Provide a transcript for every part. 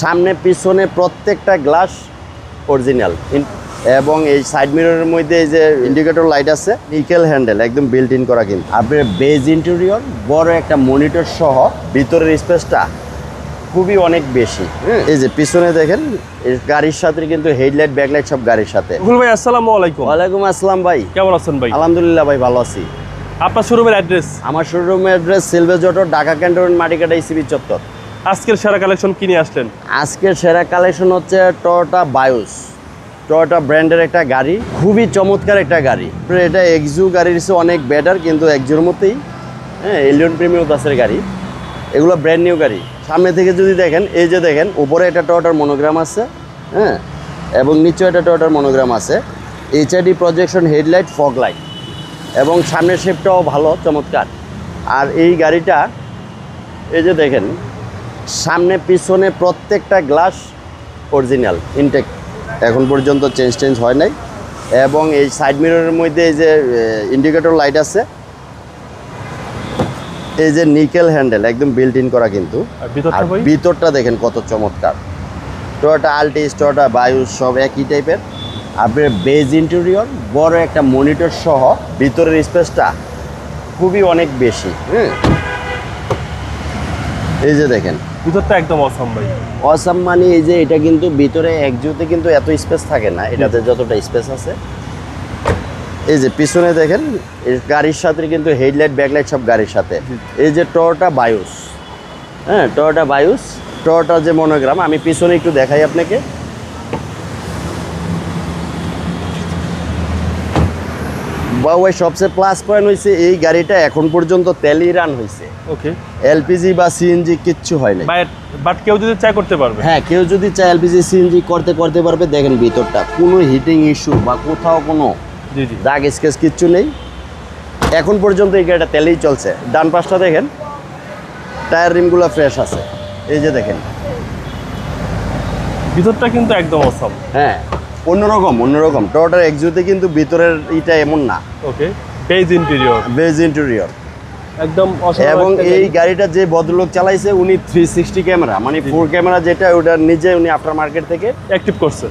সামনে পিছনে প্রত্যেকটা গ্লাস অরিজিনাল এবং এই সাইড মিররের মধ্যে এই যে ইন্ডিকেটর লাইট আছে নিকেল হ্যান্ডেল একদম বিল্ট ইন করা কিন্তু। আপনার বেজ ইন্টেরিয়র বড় একটা মনিটর সহ ভিতরের স্পেসটা খুবই অনেক বেশি। এই যে পিছনে দেখেন এই গাড়ির সাথে কিন্তু হেডলাইট ব্যাকলাইট সব গাড়ির সাথে। ভাই আসসালামু আলাইকুম। ওয়ালাইকুম আসসালাম ভাই। কেমন আছেন ভাই? আলহামদুলিল্লাহ ভাই ভালো আছি। আপনার শোরুমের অ্যাড্রেস আমার শোরুমের অ্যাড্রেস সিলভে জটো ঢাকা ক্যান্টনমেন্ট মাটিকাটা ইসিবি চত্বর আজকের সেরা কালেকশন কিনে আসলেন? আজকের সেরা কালেকশন হচ্ছে টয়োটা বায়োস টয়োটা ব্র্যান্ডের একটা গাড়ি, খুবই চমৎকার একটা গাড়ি। এটা এক্সু গাড়ির অনেক বেটার কিন্তু এক্সুর মতোই। হ্যাঁ এলিয়ন প্রিমিয়াম দাসের গাড়ি। এগুলো ব্র্যান্ড নিউ গাড়ি। সামনে থেকে যদি দেখেন, এই যে দেখেন, উপরে একটা টয়োটার মনোগ্রাম আছে হ্যাঁ এবং নিচে একটা টয়োটার মনোগ্রাম আছে। HID projection headlight fog light এবং সামনের শেপটাও ভালো, চমৎকার। আর এই গাড়িটা, এই যে দেখেন সামনে পিছনে প্রত্যেকটা গ্লাস অরিজিনাল ইনটেক এখন পর্যন্ত চেঞ্জ টেঞ্জ হয় নাই। এবং এই সাইড মিররের মধ্যে এই যে ইন্ডিকেটর লাইট আছে এই যে নিকেল হ্যান্ডেল একদম বিল্ট ইন করা কিন্তু। আর ভিতরটা দেখেন কত চমৎকার। টয়োটা আলটিস টয়োটা বায়ু সব একই টাইপের আপনার বেজ ইন্টেরিয়র বড় একটা মনিটর সহ ভিতরের স্পেসটা খুবই অনেক বেশি হ্যাঁ এই যে দেখেন ভিতরটা একদম অসাম ভাই। অসাম মানে এই যে এটা কিন্তু ভিতরে একজুতে কিন্তু এত স্পেস থাকে না এটাতে যতটা স্পেস আছে। এই যে পিছনে দেখেন গাড়ির সাথে কিন্তু হেডলাইট ব্যাকলাইট সব গাড়ির সাথে। এই যে টয়োটা বায়ুস। হ্যাঁ টয়োটা বায়ুস টয়োটা যে মনোগ্রাম আমি পিছনে একটু দেখাই আপনাকে। বা ওই সবচেয়ে প্লাস পয়েন্ট হয়েছে এই গাড়িটা এখন পর্যন্ত তেলই রান হয়েছে ওকে এলপিজি বা সিএনজি কিচ্ছু হয় না বাট কেউ যদি চাই করতে পারবে। হ্যাঁ কেউ যদি চায় এলপিজি সিএনজি করতে করতে পারবে দেখেন ভিতরটা। কোনো হিটিং ইস্যু বা কোথাও কোনো দাগ স্কেচ কিচ্ছু নেই। এখন পর্যন্ত এই গাড়িটা তেলেই চলছে। ডান পাশটা দেখেন টায়ার রিমগুলো ফ্রেশ আছে। এই যে দেখেন। ভিতরটা কিন্তু একদম অসাম হ্যাঁ। অন্যরকম অন্যরকম। টয়োটার এক্সুতে কিন্তু ভিতরের এটা এমন না। Okay beige interior beige interior একদম এবং এই গাড়িটা যে ভদ্রলোক চালাইছে উনি থ্রি সিক্সটি ক্যামেরা মানে ফোর ক্যামেরা যেটা ওটা নিজে উনি আফটার মার্কেট থেকে অ্যাক্টিভ করছে।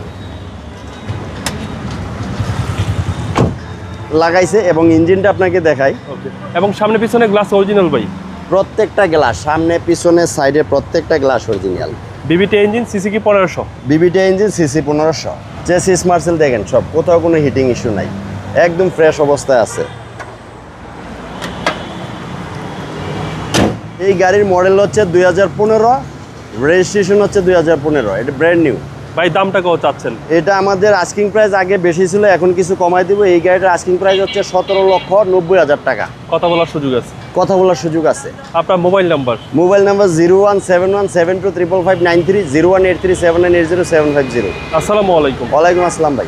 লাগাইছে এবং ইঞ্জিনটা আপনাকে দেখাই। ওকে এবং সামনে পিছনে গ্লাস অরিজিনাল ভাই। প্রত্যেকটা গ্লাস সামনে পিছনে সাইডে প্রত্যেকটা glass original VVT engine CC কি পনেরোশো। বিবিটি ইঞ্জিন সিসি পনেরোশো। চেসিস মার্সেল দেখেন সব, কোথাও কোনো হিটিং ইস্যু নাই। একদম ফ্রেশ অবস্থায় আছে। এই গাড়ির মডেল হচ্ছে দুই হাজার পনেরো রেজিস্ট্রেশন হচ্ছে দুই হাজার পনেরো, এটা ব্র্যান্ড নিউ ভাই দামটা কত চাচ্ছেন? এটা আমাদের আস্কিং প্রাইস আগে বেশি ছিল এখন কিছু কমাই দিব। এই গাড়িটার আস্কিং প্রাইস হচ্ছে সতেরো লক্ষ নব্বই হাজার টাকা। কথা বলার সুযোগ আছে? কথা বলার সুযোগ আছে। আপনার mobile number mobile number zero one seven one seven two triple five nine three zero one eight three seven nine eight zero seven five zero আসসালামু আলাইকুম। ওয়ালাইকুম আসসালাম ভাই।